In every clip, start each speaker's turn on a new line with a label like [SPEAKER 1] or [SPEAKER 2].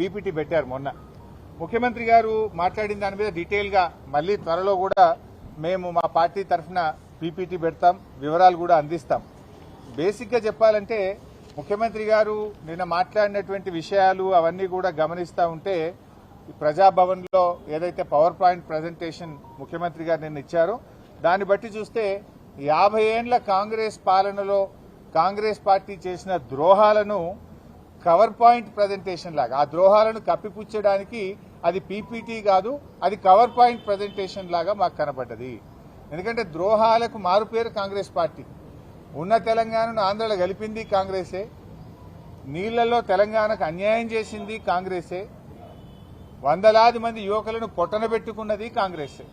[SPEAKER 1] PPT పెట్టారు మొన్న. ముఖ్యమంత్రి గారు మాట్లాడిన దాని మీద డీటెయిల్గా మళ్ళీ త్వరలో కూడా మేము మా పార్టీ తరఫున పీపీటీ పెడతాం వివరాలు కూడా అందిస్తాం. బేసిక్గా చెప్పాలంటే ముఖ్యమంత్రి గారు నిన్న మాట్లాడినటువంటి విషయాలు అవన్నీ కూడా గమనిస్తూ ఉంటే ప్రజాభవన్లో ఏదైతే పవర్ పాయింట్ ప్రజెంటేషన్ ముఖ్యమంత్రి గారు నిన్న ఇచ్చారో దాన్ని బట్టి చూస్తే యాభై ఏండ్ల కాంగ్రెస్ పాలనలో కాంగ్రెస్ పార్టీ చేసిన ద్రోహాలను కవర్ పాయింట్ ప్రజెంటేషన్ లాగా. ఆ ద్రోహాలను కప్పిపుచ్చడానికి అది పీపీటీ కాదు అది కవర్ పాయింట్ ప్రజెంటేషన్ లాగా మాకు కనపడ్డది ఎందుకంటే ద్రోహాలకు మారుపేరు కాంగ్రెస్ పార్టీ. ఉన్న తెలంగాణను ఆంధ్రలో గెలిపింది కాంగ్రెసే. నీళ్ళలో తెలంగాణకు అన్యాయం చేసింది కాంగ్రెసే. వందలాది మంది యువకులను పొట్టనబెట్టుకున్నది కాంగ్రెసే.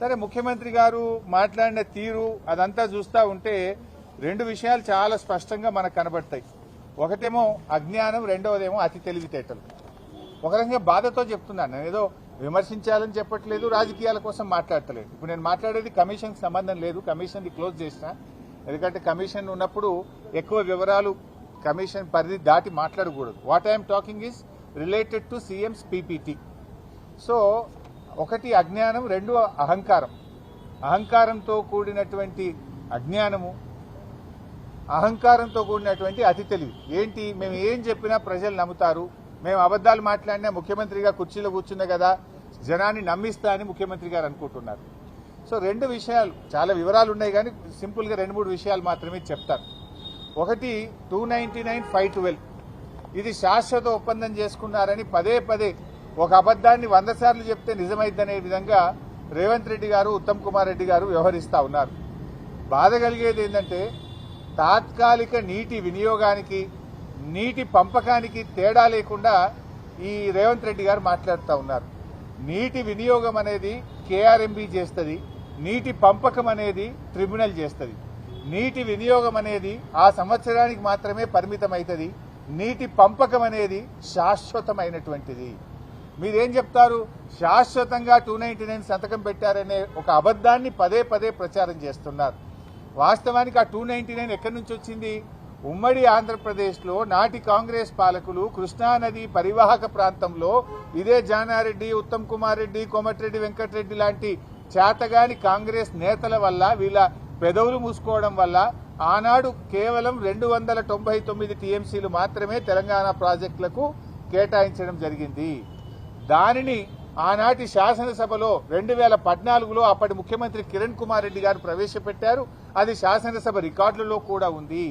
[SPEAKER 1] సరే ముఖ్యమంత్రి గారు మాట్లాడిన తీరు అదంతా చూస్తూ ఉంటే రెండు విషయాలు చాలా స్పష్టంగా మనకు కనబడతాయి. ఒకటేమో అజ్ఞానం రెండవదేమో అతి తెలివితేటలు. ఒక రకంగా బాధతో చెప్తున్నాను. నేను ఏదో విమర్శించాలని చెప్పట్లేదు రాజకీయాల కోసం మాట్లాడతలేదు. ఇప్పుడు నేను మాట్లాడేది కమిషన్కి సంబంధం లేదు కమిషన్ది క్లోజ్ చేసిన. ఎందుకంటే కమిషన్ ఉన్నప్పుడు ఎక్కువ వివరాలు కమిషన్ పరిధి దాటి మాట్లాడకూడదు. What I'm talking is related to CM's PPT so ఒకటి అజ్ఞానం రెండు అహంకారం. అహంకారంతో కూడినటువంటి అజ్ఞానము అహంకారంతో కూడినటువంటి అతి తెలివి. ఏంటి? మేము ఏం చెప్పినా ప్రజలు నమ్ముతారు. మేము అబద్దాలు మాట్లాడినా ముఖ్యమంత్రిగా కుర్చీలో కూర్చున్నా కదా జనాన్ని నమ్మిస్తా అని ముఖ్యమంత్రి గారు అనుకుంటున్నారు. సో రెండు విషయాలు చాలా వివరాలు ఉన్నాయి కానీ సింపుల్గా రెండు మూడు విషయాలు మాత్రమే చెప్తాను. ఒకటి two ninety nine five twelve ఇది శాశ్వత ఒప్పందం చేసుకున్నారని పదే పదే ఒక అబద్దాన్ని వంద సార్లు చెప్తే నిజమైద్దనే విధంగా రేవంత్ రెడ్డి గారు ఉత్తమ్ కుమార్ రెడ్డి గారు వ్యవహరిస్తా ఉన్నారు. బాధ కలిగేది ఏంటంటే తాత్కాలిక నీటి వినియోగానికి నీటి పంపకానికి తేడా లేకుండా ఈ రేవంత్ రెడ్డి గారు మాట్లాడుతూ ఉన్నారు. నీటి వినియోగం అనేది కేఆర్ఎంబి చేస్తుంది నీటి పంపకం అనేది ట్రిబ్యునల్ చేస్తుంది. నీటి వినియోగం అనేది ఆ సంవత్సరానికి మాత్రమే పరిమితమవుతుంది నీటి పంపకం అనేది శాశ్వతమైనటువంటిది. మీరేం చెప్తారు? శాశ్వతంగా టూ నైన్టీ నైన్ సంతకం పెట్టారనే ఒక అబద్ధాన్ని పదే పదే ప్రచారం చేస్తున్నారు. వాస్తవానికి ఆ టూ నైంటీ నైన్ ఎక్కడి నుంచి వచ్చింది? ఉమ్మడి ఆంధ్రప్రదేశ్లో నాటి కాంగ్రెస్ పాలకులు కృష్ణానది పరివాహక ప్రాంతంలో ఇదే జానారెడ్డి ఉత్తమ్ కుమార్ రెడ్డి కోమటిరెడ్డి వెంకటరెడ్డి లాంటి చేతగాని కాంగ్రెస్ నేతల వల్ల వీళ్ళ పెదవులు మూసుకోవడం వల్ల ఆనాడు కేవలం రెండు వందల తొంభై తొమ్మిది టీఎంసీలు మాత్రమే తెలంగాణ ప్రాజెక్టులకు కేటాయించడం జరిగింది. దానిని ఆనాటి శాసనసభలో రెండు వేల పద్నాలుగులో అప్పటి ముఖ్యమంత్రి కిరణ్ కుమార్ రెడ్డి గారు ప్రవేశపెట్టారు. అది శాసనసభ రికార్డులలో కూడా ఉంది.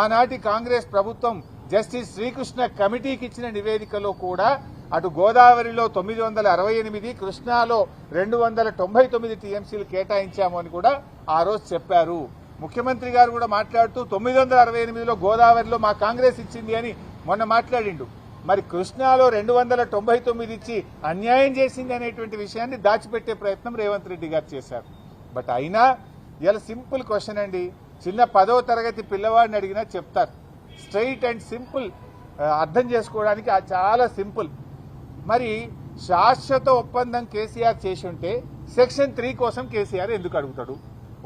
[SPEAKER 1] ఆనాటి కాంగ్రెస్ ప్రభుత్వం జస్టిస్ శ్రీకృష్ణ కమిటీకి ఇచ్చిన నివేదికలో కూడా అటు గోదావరిలో తొమ్మిది వందల అరవై ఎనిమిది కృష్ణాలో రెండు వందల తొంభై తొమ్మిది టీఎంసీలు కేటాయించాము అని కూడా ఆ రోజు చెప్పారు. ముఖ్యమంత్రి గారు కూడా మాట్లాడుతూ తొమ్మిది వందల అరవై ఎనిమిదిలో గోదావరిలో మా కాంగ్రెస్ ఇచ్చింది అని మొన్న మాట్లాడిండు. మరి కృష్ణాలో రెండు వందల తొంభై తొమ్మిది ఇచ్చి అన్యాయం చేసింది అనేటువంటి విషయాన్ని దాచిపెట్టే ప్రయత్నం రేవంత్ రెడ్డి గారు చేశారు. బట్ అయినా ఇలా సింపుల్ క్వశ్చన్ అండి. చిన్న పదవ తరగతి పిల్లవాడిని అడిగినా చెప్తారు. స్ట్రైట్ అండ్ సింపుల్ అర్థం చేసుకోవడానికి చాలా సింపుల్. మరి శాశ్వత ఒప్పందం కేసీఆర్ చేసి ఉంటే సెక్షన్ త్రీ కోసం కేసీఆర్ ఎందుకు అడుగుతాడు?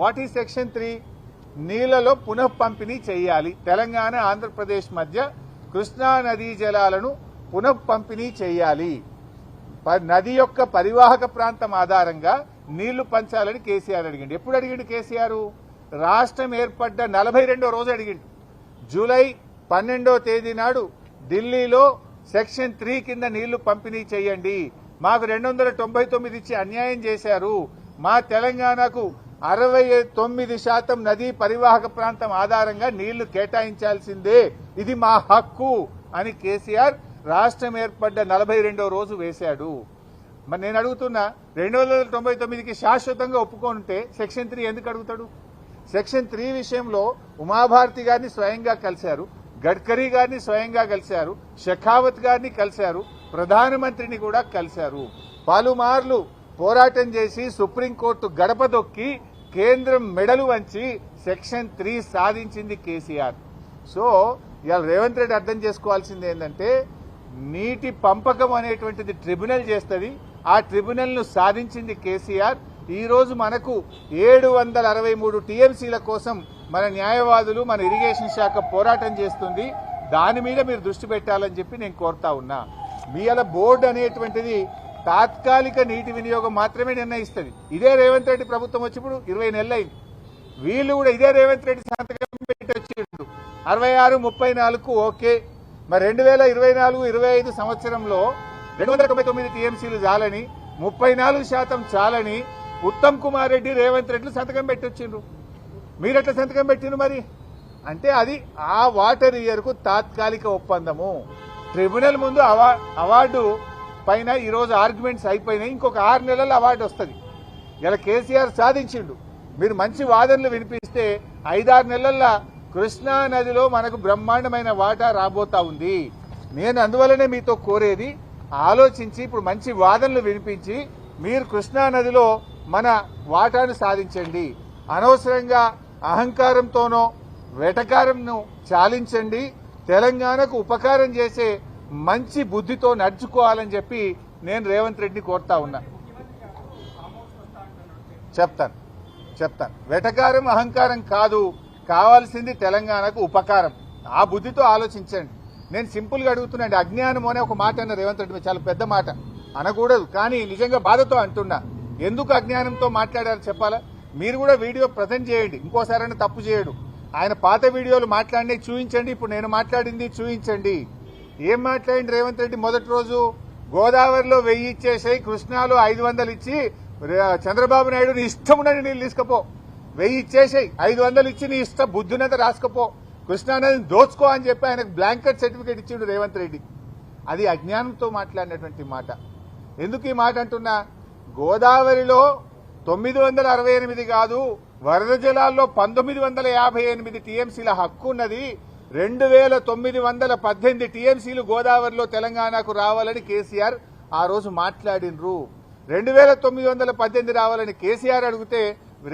[SPEAKER 1] వాట్ ఈ సెక్షన్ త్రీ నీళ్ళలో పునఃపంపిణీ చేయాలి. తెలంగాణ ఆంధ్రప్రదేశ్ మధ్య కృష్ణా నదీ జలాలను పునఃపంపిణీ చేయాలి. ప- నది యొక్క పరివాహక ప్రాంతం ఆధారంగా నీళ్ళు పంచాలని కేసీఆర్ అడిగిండు. ఎప్పుడు అడిగిండు కేసీఆర్? రాష్ట్రం ఏర్పడ్డ నలభై రెండో రోజు అడిగిండు. జూలై పన్నెండో తేదీ నాడు ఢిల్లీలో సెక్షన్ త్రీ కింద నీళ్ళు పంపిణీ చేయండి. మాకు రెండు వందల తొంభై ఇచ్చి అన్యాయం చేశారు. మా తెలంగాణకు అరవై తొమ్మిది శాతం నదీ పరివాహక ప్రాంతం ఆధారంగా నీళ్ళు కేటాయించాల్సిందే. ఇది మా హక్కు అని కేసీఆర్ రాష్ట్రం ఏర్పడ్డ నలభై రెండో రోజు వేశాడు. మరి నేను అడుగుతున్నా రెండు వందల తొంభై తొమ్మిదికి శాశ్వతంగా ఒప్పుకోనుంటే సెక్షన్ త్రీ ఎందుకు అడుగుతాడు? సెక్షన్ త్రీ విషయంలో ఉమాభారతి గారిని స్వయంగా కలిశారు గడ్కరీ గారిని స్వయంగా కలిశారు షెఖావత్ గారిని కలిశారు ప్రధానమంత్రిని కూడా కలిశారు. పలుమార్లు పోరాటం చేసి సుప్రీంకోర్టు గడపదొక్కి కేంద్రం మెడలు వంచి సెక్షన్ త్రీ సాధించింది కేసీఆర్. సో ఇవాళ రేవంత్ రెడ్డి అర్థం చేసుకోవాల్సింది ఏంటంటే నీటి పంపకం అనేటువంటిది ట్రిబ్యునల్ చేస్తుంది. ఆ ట్రిబ్యునల్ను సాధించింది కేసీఆర్. ఈ రోజు మనకు ఏడు వందల అరవై మూడు టీఎంసీల కోసం మన న్యాయవాదులు మన ఇరిగేషన్ శాఖ పోరాటం చేస్తుంది. దాని మీద మీరు దృష్టి పెట్టాలని చెప్పి నేను కోరుతా ఉన్నా. మీ అలా బోర్డు అనేటువంటిది తాత్కాలిక నీటి వినియోగం మాత్రమే నిర్ణయిస్తుంది. ఇదే రేవంత్ రెడ్డి ప్రభుత్వం వచ్చినప్పుడు ఇరవై నెలలైంది. వీళ్ళు కూడా ఇదే రేవంత్ రెడ్డి సంతకం పెట్టి వచ్చిండు అరవై ఆరు ముప్పై నాలుగు ఓకే. మరి రెండు వేల ఇరవై నాలుగు ఇరవై ఐదు సంవత్సరంలో రెండు వందల తొంభై తొమ్మిది టీఎంసీలు చాలని ముప్పై నాలుగు శాతం చాలని ఉత్తమ్ కుమార్ రెడ్డి రేవంత్ రెడ్డి సంతకం పెట్టి వచ్చిండ్రు. మీరెట్లా సంతకం పెట్టిండ్రు మరి? అంటే అది ఆ వాటర్ ఇయర్కు తాత్కాలిక ఒప్పందము. ట్రిబ్యునల్ ముందు అవార్డు పైన ఈరోజు ఆర్గ్యుమెంట్స్ అయిపోయినాయి. ఇంకొక ఆరు నెలలు అవార్డు వస్తుంది. ఇలా కేసీఆర్ సాధించిండు. మీరు మంచి వాదనలు వినిపిస్తే ఐదారు నెలల్లో కృష్ణా నదిలో మనకు బ్రహ్మాండమైన వాటా రాబోతా ఉంది. నేను అందువల్లనే మీతో కోరేది ఆలోచించి ఇప్పుడు మంచి వాదనలు వినిపించి మీరు కృష్ణా నదిలో మన వాటాను సాధించండి. అనవసరంగా అహంకారంతోనో వెటకారంను చాలించండి. తెలంగాణకు ఉపకారం చేసే మంచి బుద్ధితో నడుచుకోవాలని చెప్పి నేను రేవంత్ రెడ్డిని కోరుతా ఉన్నా. చెప్తాను. చెప్తాను. వెటకారం అహంకారం కాదు. కావాల్సింది తెలంగాణకు ఉపకారం. ఆ బుద్ధితో ఆలోచించండి. నేను సింపుల్గా అడుగుతున్నాండి. అజ్ఞానం అనే ఒక మాట అన్న రేవంత్ రెడ్డి చాలా పెద్ద మాట. అనకూడదు. కానీ నిజంగా బాధతో అంటున్నా. ఎందుకు అజ్ఞానంతో మాట్లాడారు చెప్పాలా? మీరు కూడా వీడియో ప్రజెంట్ చేయండి. ఇంకోసారైనా తప్పు చేయడు. ఆయన పాత వీడియోలు మాట్లాడి చూపించండి ఇప్పుడు నేను మాట్లాడింది చూపించండి ఏం మాట్లాడింది రేవంత్ రెడ్డి మొదటి రోజు? గోదావరిలో వెయ్యి ఇచ్చేసాయి కృష్ణాలో ఐదు వందలు ఇచ్చి చంద్రబాబు నాయుడు నీ ఇష్టం ఉండని నీళ్ళు తీసుకపో. వెయ్యి ఇచ్చేసాయి ఐదు వందలు ఇచ్చి నీ ఇష్టం బుద్ధినంత రాసుకపో. కృష్ణానదిని దోచుకో అని చెప్పి ఆయనకు బ్లాంకెట్ సర్టిఫికేట్ ఇచ్చిండు రేవంత్ రెడ్డి. అది అజ్ఞానంతో మాట్లాడినటువంటి మాట. ఎందుకు ఈ మాట అంటున్నా? గోదావరిలో తొమ్మిది వందల అరవై ఎనిమిది కాదు వరద జలాల్లో పంతొమ్మిది వందల యాభై ఎనిమిది టీఎంసీల హక్కు ఉన్నది రెండు వేల తొమ్మిది వందల పద్దెనిమిది టీఎంసీలు గోదావరిలో తెలంగాణకు రావాలని కేసీఆర్ ఆ రోజు మాట్లాడినరు. రెండు వేల తొమ్మిది వందల పద్దెనిమిది రావాలని కేసీఆర్ అడిగితే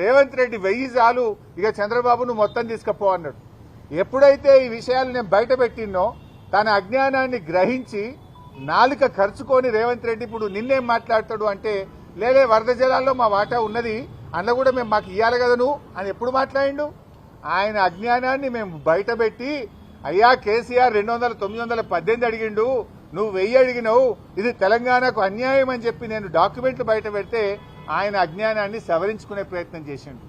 [SPEAKER 1] రేవంత్ రెడ్డి వెయ్యి చాలు ఇక చంద్రబాబును మొత్తం తీసుకుపో అన్నాడు. ఎప్పుడైతే ఈ విషయాలు నేను బయట పెట్టినో తన అజ్ఞానాన్ని గ్రహించి నాలుక ఖర్చుకొని రేవంత్ రెడ్డి ఇప్పుడు నిన్నేం మాట్లాడతాడు అంటే లేదే వరద జలాల్లో మా వాటా ఉన్నది అందులో కూడా మేము మాకు ఇవ్వాలి కదా నువ్వు అని ఎప్పుడు మాట్లాడిండు? ఆయన అజ్ఞానాన్ని మేము బయటపెట్టి అయ్యా కేసీఆర్ రెండు వందల తొమ్మిది వందల పద్దెనిమిది అడిగిండు నువ్వు వెయ్యి అడిగినావు ఇది తెలంగాణకు అన్యాయం అని చెప్పి నేను డాక్యుమెంట్లు బయట పెడితే ఆయన అజ్ఞానాన్ని సవరించుకునే ప్రయత్నం చేసిండు.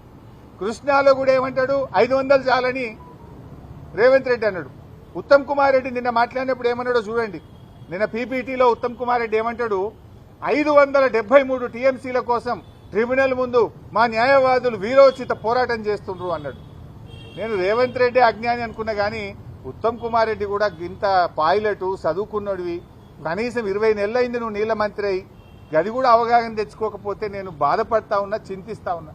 [SPEAKER 1] కృష్ణాలో కూడా ఏమంటాడు? ఐదు వందలు చాలని రేవంత్ రెడ్డి అన్నాడు. ఉత్తమ్ కుమార్ రెడ్డి నిన్న మాట్లాడినప్పుడు ఏమన్నాడో చూడండి. నిన్న పీపీటీలో ఉత్తమ్ కుమార్ రెడ్డి ఏమంటాడు? ఐదు వందల డెబ్బై మూడు టీఎంసీల కోసం ట్రిబ్యునల్ ముందు మా న్యాయవాదులు వీరోచిత పోరాటం చేస్తుండ్రు అన్నాడు. నేను రేవంత్ రెడ్డి అజ్ఞాని అనుకున్నా కానీ ఉత్తమ్ కుమార్ రెడ్డి కూడా ఇంత పైలట్ చదువుకున్నోడివి. కనీసం ఇరవై నెలలైంది నువ్వు నీళ్ళ మంత్రి అయి. గది కూడా అవగాహన తెచ్చుకోకపోతే నేను బాధపడతా ఉన్నా చింతిస్తా ఉన్నా.